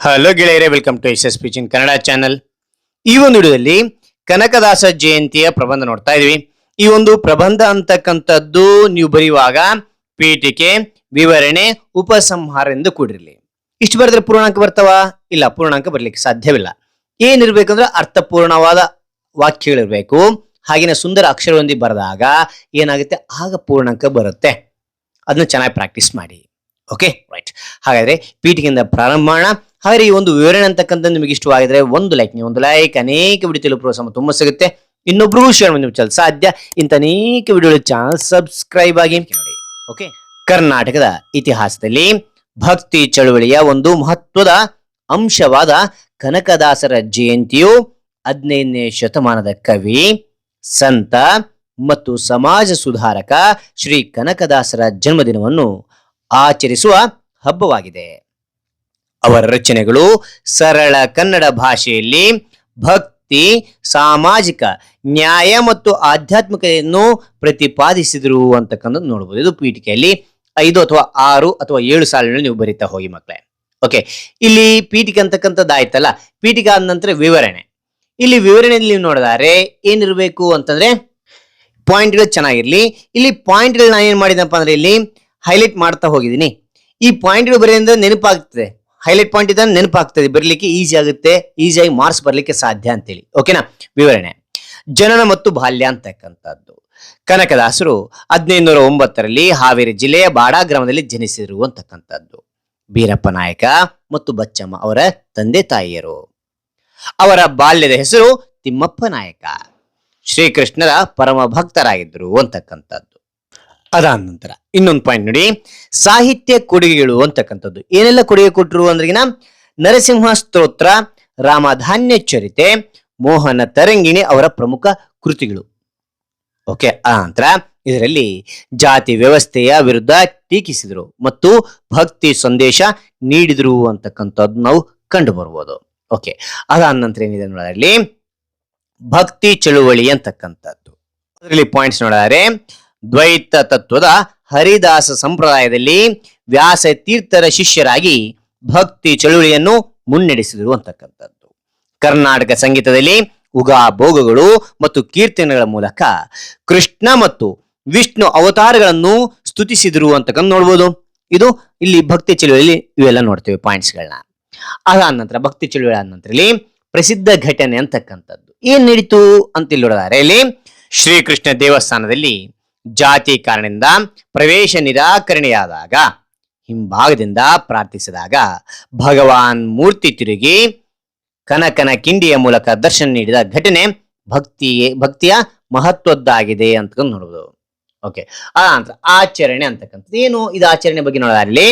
Hello ಗೆಳೆಯರೇ welcome to S S ಪಿಚಿನ್ Kannada channel ಈ ಒಂದು ವಿಡಿಯೋದಲ್ಲಿ ಕನಕದಾಸ ಜಯಂತಿಯ ಪ್ರಬಂಧ ನೋಡ್ತಾ ಇದೀವಿ. ಈ ಒಂದು ಪ್ರಬಂಧ ಅಂತಕ್ಕಂಥದ್ದು ನೀವು ಬರೆಯುವಾಗ ಪೀಠಿಕೆ, ವಿವರಣೆ, ಉಪಸಂಹಾರ ಎಂದು ಕೂಡಿರಲಿ. ಇಷ್ಟು ಬರೆದ್ರೆ ಪೂರ್ಣಾಂಕ ಬರ್ತಾವ? ಇಲ್ಲ, ಪೂರ್ಣಾಂಕ ಬರ್ಲಿಕ್ಕೆ ಸಾಧ್ಯವಿಲ್ಲ. ಏನಿರ್ಬೇಕಂದ್ರೆ ಅರ್ಥಪೂರ್ಣವಾದ ವಾಕ್ಯಗಳಿರ್ಬೇಕು. ಹಾಗೇನೆ ಸುಂದರ ಅಕ್ಷರದೊಂದಿಗೆ ಬರೆದಾಗ ಏನಾಗುತ್ತೆ? ಆಗ ಪೂರ್ಣಾಂಕ ಬರುತ್ತೆ. ಅದನ್ನ ಚೆನ್ನಾಗಿ ಪ್ರಾಕ್ಟೀಸ್ ಮಾಡಿ. ಓಕೆ ರೈಟ್ ಹಾಗಾದ್ರೆ ಪೀಠಿಕೆಯಿಂದ ಪ್ರಾರಂಭ ಮಾಡೋಣ. ಹಾಗಾದ್ರೆ ಈ ಒಂದು ವಿವರಣೆ ಅಂತಕ್ಕಂಥ ನಿಮಗೆ ಇಷ್ಟವಾಗಿದ್ರೆ ಒಂದು ಲೈಕ್ ನೀವು ಒಂದು ಲೈಕ್ ಅನೇಕ ವಿಡಿಯೋ ತಿಳಿಯುವ ಪ್ರೋತ್ಸಾಹ ತುಂಬ ಸಿಗುತ್ತೆ. ಇನ್ನೊಬ್ರಿಗೂ ಶೇರ್ ಮಾಡಿ ಚಲ್ ಸಾಧ್ಯ. ಇಂಥ ಅನೇಕ ವಿಡಿಯೋಗಳ ಚಾನಲ್ ಸಬ್ಸ್ಕ್ರೈಬ್ ಆಗಿ ನೋಡಿ. ಓಕೆ ಕರ್ನಾಟಕದ ಇತಿಹಾಸದಲ್ಲಿ ಭಕ್ತಿ ಚಳುವಳಿಯ ಒಂದು ಮಹತ್ವದ ಅಂಶವಾದ ಕನಕದಾಸರ ಜಯಂತಿಯು ಹದಿನೈದನೇ ಶತಮಾನದ ಕವಿ, ಸಂತ ಮತ್ತು ಸಮಾಜ ಸುಧಾರಕ ಶ್ರೀ ಕನಕದಾಸರ ಜನ್ಮದಿನವನ್ನು ಆಚರಿಸುವ ಹಬ್ಬವಾಗಿದೆ. ಅವರ ರಚನೆಗಳು ಸರಳ ಕನ್ನಡ ಭಾಷೆಯಲ್ಲಿ ಭಕ್ತಿ, ಸಾಮಾಜಿಕ, ನ್ಯಾಯ ಮತ್ತು ಆಧ್ಯಾತ್ಮಿಕತೆಯನ್ನು ಪ್ರತಿಪಾದಿಸಿದರು ಅಂತಕ್ಕಂಥದ್ದು ನೋಡಬಹುದು ಇದು ಪೀಠಿಕೆಯಲ್ಲಿ ಐದು ಅಥವಾ ಆರು ಅಥವಾ ಏಳು ಸಾಲಿನಲ್ಲಿ ನೀವು ಬರೀತಾ ಹೋಗಿ ಮಕ್ಕಳೇ. ಓಕೆ ಇಲ್ಲಿ ಪೀಠಿಕೆ ಅಂತಕ್ಕಂಥದ್ದು ಆಯ್ತಲ್ಲ ಪೀಠಿಕೆ ಆದ ನಂತರ ವಿವರಣೆ. ಇಲ್ಲಿ ವಿವರಣೆಯಲ್ಲಿ ನೀವು ನೋಡಿದಾರೆ ಏನಿರಬೇಕು ಅಂತಂದ್ರೆ ಪಾಯಿಂಟ್ಗಳು ಚೆನ್ನಾಗಿರ್ಲಿ. ಇಲ್ಲಿ ಪಾಯಿಂಟ್ಗಳು ನಾನು ಏನ್ ಮಾಡಿದಪ್ಪ ಅಂದ್ರೆ ಇಲ್ಲಿ ಹೈಲೈಟ್ ಮಾಡ್ತಾ ಹೋಗಿದ್ದೀನಿ. ಈ ಪಾಯಿಂಟ್ಗಳು ಬರೆಯಿಂದ ನೆನಪಾಗ್ತದೆ. ಹೈಲೈಟ್ ಪಾಯಿಂಟ್ ಇದನ್ನು ನೆನಪಾಗ್ತದೆ. ಬರಲಿಕ್ಕೆ ಈಸಿ ಆಗುತ್ತೆ. ಈಸಿಯಾಗಿ ಮಾರ್ಕ್ಸ್ ಬರಲಿಕ್ಕೆ ಸಾಧ್ಯ ಅಂತೇಳಿ. ಓಕೆನಾ ವಿವರಣೆ. ಜನನ ಮತ್ತು ಬಾಲ್ಯ ಅಂತಕ್ಕಂಥದ್ದು. ಕನಕದಾಸರು ಹದಿನೈದುನೂರ ಒಂಬತ್ತರಲ್ಲಿ ಹಾವೇರಿ ಜಿಲ್ಲೆಯ ಬಾಡಾ ಗ್ರಾಮದಲ್ಲಿ ಜನಿಸಿದರು ಅಂತಕ್ಕಂಥದ್ದು ಬೀರಪ್ಪ ನಾಯಕ ಮತ್ತು ಬಚ್ಚಮ್ಮ ಅವರ ತಂದೆ ತಾಯಿಯರು. ಅವರ ಬಾಲ್ಯದ ಹೆಸರು ತಿಮ್ಮಪ್ಪ ನಾಯಕ. ಶ್ರೀಕೃಷ್ಣರ ಪರಮ ಭಕ್ತರಾಗಿದ್ದರು ಅಂತಕ್ಕಂಥದ್ದು. ಅದಾದ ನಂತರ ಇನ್ನೊಂದು ಪಾಯಿಂಟ್ ನೋಡಿ. ಸಾಹಿತ್ಯ ಕೊಡುಗೆಗಳು ಅಂತಕ್ಕಂಥದ್ದು. ಏನೆಲ್ಲ ಕೊಡುಗೆ ಕೊಟ್ಟರು ಅಂದ್ರಿಗಿನ? ನರಸಿಂಹ ಸ್ತೋತ್ರ, ರಾಮಧಾನ್ಯ ಚರಿತೆ, ಮೋಹನ ತರಂಗಿಣಿ ಅವರ ಪ್ರಮುಖ ಕೃತಿಗಳು. ಓಕೆ ಆ ನಂತರ ಇದರಲ್ಲಿ ಜಾತಿ ವ್ಯವಸ್ಥೆಯ ವಿರುದ್ಧ ಟೀಕಿಸಿದರು ಮತ್ತು ಭಕ್ತಿ ಸಂದೇಶ ನೀಡಿದರು ಅಂತಕ್ಕಂಥದ್ದು ನಾವು ಕಂಡು ಬರ್ಬೋದು. ಓಕೆ ಅದಾದ ನಂತರ ಏನಿದೆ ನೋಡೋದ್ರಲ್ಲಿ ಭಕ್ತಿ ಚಳುವಳಿ ಅಂತಕ್ಕಂಥದ್ದು. ಅದರಲ್ಲಿ ಪಾಯಿಂಟ್ಸ್ ನೋಡಿದರೆ ದ್ವೈತ ತತ್ವದ ಹರಿದಾಸ ಸಂಪ್ರದಾಯದಲ್ಲಿ ವ್ಯಾಸ ತೀರ್ಥರ ಶಿಷ್ಯರಾಗಿ ಭಕ್ತಿ ಚಳುವಳಿಯನ್ನು ಮುನ್ನಡೆಸಿದರು ಅಂತಕ್ಕಂಥದ್ದು. ಕರ್ನಾಟಕ ಸಂಗೀತದಲ್ಲಿ ಉಗಾ ಭೋಗಗಳು ಮತ್ತು ಕೀರ್ತನೆಗಳ ಮೂಲಕ ಕೃಷ್ಣ ಮತ್ತು ವಿಷ್ಣು ಅವತಾರಗಳನ್ನು ಸ್ತುತಿಸಿದರು ಅಂತಕ್ಕಂಥ ನೋಡ್ಬೋದು. ಇದು ಇಲ್ಲಿ ಭಕ್ತಿ ಚಳುವಳಿಯಲ್ಲಿ ಇವೆಲ್ಲ ನೋಡ್ತೇವೆ ಪಾಯಿಂಟ್ಸ್ಗಳನ್ನ. ಅದಾದ ನಂತರ ಭಕ್ತಿ ಚಳುವಳಿ ಆದ ನಂತರ ಪ್ರಸಿದ್ಧ ಘಟನೆ ಅಂತಕ್ಕಂಥದ್ದು. ಏನ್ ನಡೀತು ಅಂತ ಇಲ್ಲಿ ನೋಡಿದರೆ ಇಲ್ಲಿ ಶ್ರೀಕೃಷ್ಣ ದೇವಸ್ಥಾನದಲ್ಲಿ ಜಾತಿ ಕಾರಣದಿಂದ ಪ್ರವೇಶ ನಿರಾಕರಣೆಯಾದಾಗ, ಹಿಂಭಾಗದಿಂದ ಪ್ರಾರ್ಥಿಸಿದಾಗ ಭಗವಾನ್ ಮೂರ್ತಿ ತಿರುಗಿ ಕನಕನ ಕಿಂಡಿಯ ಮೂಲಕ ದರ್ಶನ ನೀಡಿದ ಘಟನೆ ಭಕ್ತಿಯೇ, ಭಕ್ತಿಯ ಮಹತ್ವದ್ದಾಗಿದೆ ಅಂತ ನೋಡುವುದು. ಓಕೆ ಆ ನಂತರ ಆಚರಣೆ ಅಂತಕ್ಕಂಥದ್ದು. ಏನು ಇದು ಆಚರಣೆ ಬಗ್ಗೆ ನೋಡೋದಾಗಲಿ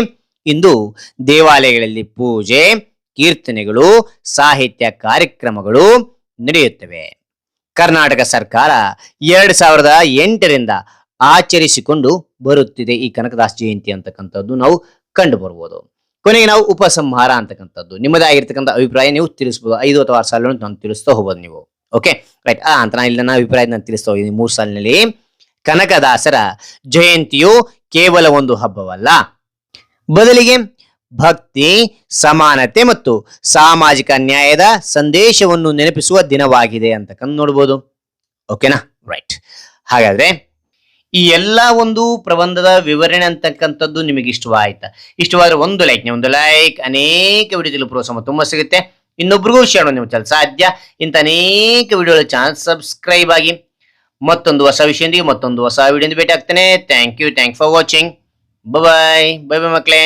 ಇಂದು ದೇವಾಲಯಗಳಲ್ಲಿ ಪೂಜೆ, ಕೀರ್ತನೆಗಳು, ಸಾಹಿತ್ಯ ಕಾರ್ಯಕ್ರಮಗಳು ನಡೆಯುತ್ತವೆ. ಕರ್ನಾಟಕ ಸರ್ಕಾರ ಎರಡ್ ಸಾವಿರದ ಎಂಟರಿಂದ ಆಚರಿಸಿಕೊಂಡು ಬರುತ್ತಿದೆ ಈ ಕನಕದಾಸ ಜಯಂತಿ ಅಂತಕ್ಕಂಥದ್ದು. ನಾವು ಕಂಡು ಬರ್ಬೋದು. ಕೊನೆಗೆ ನಾವು ಉಪಸಂಹಾರ ಅಂತಕ್ಕಂಥದ್ದು. ನಿಮ್ಮದೇ ಆಗಿರ್ತಕ್ಕಂಥ ಅಭಿಪ್ರಾಯ ನೀವು ತಿಳಿಸ್ಬೋದು. ಐದು ಅಥವಾ ಆರು ಸಾಲನ್ನು ನಾನು ತಿಳಿಸ್ತಾ ಹೋಗೋದು ನೀವು. ಓಕೆ ರೈಟ್ ಆ ಅಂತ ನಾನು ಇಲ್ಲಿ ನನ್ನ ಅಭಿಪ್ರಾಯ ನಾನು ತಿಳಿಸ್ತಾ ಹೋಗಿದ್ದೀನಿ. ಮೂರು ಸಾಲಿನಲ್ಲಿ ಕನಕದಾಸರ ಜಯಂತಿಯು ಕೇವಲ ಒಂದು ಹಬ್ಬವಲ್ಲ. ಬದಲಿಗೆ ಭಕ್ತಿ, ಸಮಾನತೆ ಮತ್ತು ಸಾಮಾಜಿಕ ನ್ಯಾಯದ ಸಂದೇಶವನ್ನು ನೆನಪಿಸುವ ದಿನವಾಗಿದೆ ಅಂತಕ್ಕಂಥ ನೋಡ್ಬೋದು. ಓಕೆನಾ ರೈಟ್ ಹಾಗಾದ್ರೆ ಈ ಎಲ್ಲ ಒಂದು ಪ್ರಬಂಧದ ವಿವರಣೆ ಅಂತಕ್ಕಂಥದ್ದು ನಿಮಗೆ ಇಷ್ಟವಾಯ್ತಾ. ಇಷ್ಟವಾದ್ರೆ ಒಂದು ಲೈಕ್ ನೀವು ಒಂದು ಲೈಕ್ ಅನೇಕ ವಿಡಿಯೋದಲ್ಲಿ ಪ್ರೋತ್ಸಾಹ ತುಂಬಾ ಸಿಗುತ್ತೆ. ಇನ್ನೊಬ್ರಿಗೂ ಶೇರ್ ಮಾಡಿ ಚಲ ಸಾಧ್ಯ. ಇಂಥ ಅನೇಕ ವಿಡಿಯೋಗಳ ಚಾನಲ್ ಸಬ್ಸ್ಕ್ರೈಬ್ ಆಗಿ ಮತ್ತೊಂದು ಹೊಸ ವಿಷಯದೊಂದಿಗೆ ಮತ್ತೊಂದು ಹೊಸ ವಿಡಿಯೋದಿಂದ ಭೇಟಿ ಆಗ್ತೇನೆ. Thank you thank for watching bye bye bye ಮಕ್ಕಳೇ.